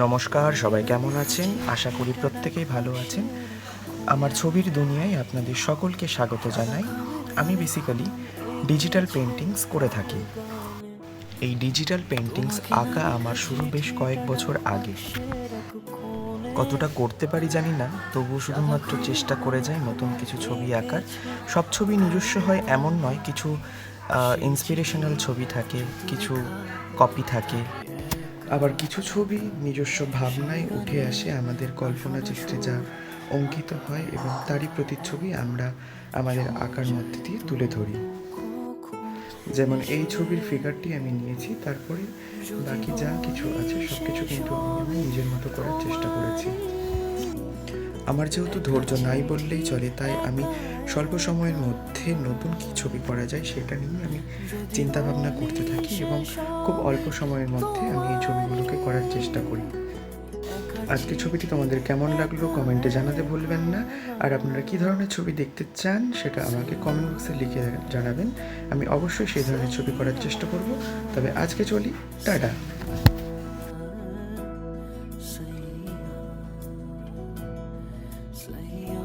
নমস্কার, সবাই কেমন আছেন? আশা করি প্রত্যেকেই ভালো আছেন। আমার ছবির দুনিয়ায় আপনাদের সকলকে স্বাগত জানাই। আমি বেসিক্যালি ডিজিটাল পেন্টিংস করে থাকি। এই ডিজিটাল পেন্টিংস আঁকা আমার শুরু বেশ কয়েক বছর আগে। কতটা করতে পারি জানি না, তবুও শুধুমাত্র চেষ্টা করে যাই নতুন কিছু ছবি আঁকার। সব ছবি নিজস্ব হয়, এমন নয়, কিছু ইন্সপিরেশনাল ছবি থাকে, কিছু কপি থাকে। আবার কিছু ছবি, নিজস্ব ভাবনায় উঠে আসে আমাদের কল্পনা চিত্রে যা অঙ্কিত হয় এবং তারই প্রতিচ্ছবি আমরা আমাদের আঁকার মধ্যে দিয়ে তুলে ধরি। যেমন এই ছবির ফিগারটি আমি নিয়েছি, তারপরে বাকি যা কিছু আছে সব কিছু কিন্তু আমি নিজের মতো করার চেষ্টা করেছি। আমার যেহেতু ধৈর্য নাই বললেই চলে, তাই আমি স্বল্প সময়ের মধ্যে নতুন কী ছবি করা যায় সেটা নিয়ে আমি চিন্তা ভাবনা করতে থাকি এবং খুব অল্প সময়ের মধ্যে আমি এই ছবিগুলোকে করার চেষ্টা করি। আজকে ছবিটি তোমাদের কেমন লাগল কমেন্টে জানাতে ভুলবেন না। আর আপনারা কী ধরনের ছবি দেখতে চান সেটা আমাকে কমেন্ট বক্সে লিখে জানাবেন। আমি অবশ্যই সেই ধরনের ছবি করার চেষ্টা করব। তবে আজকে চলি, টাটা। slain.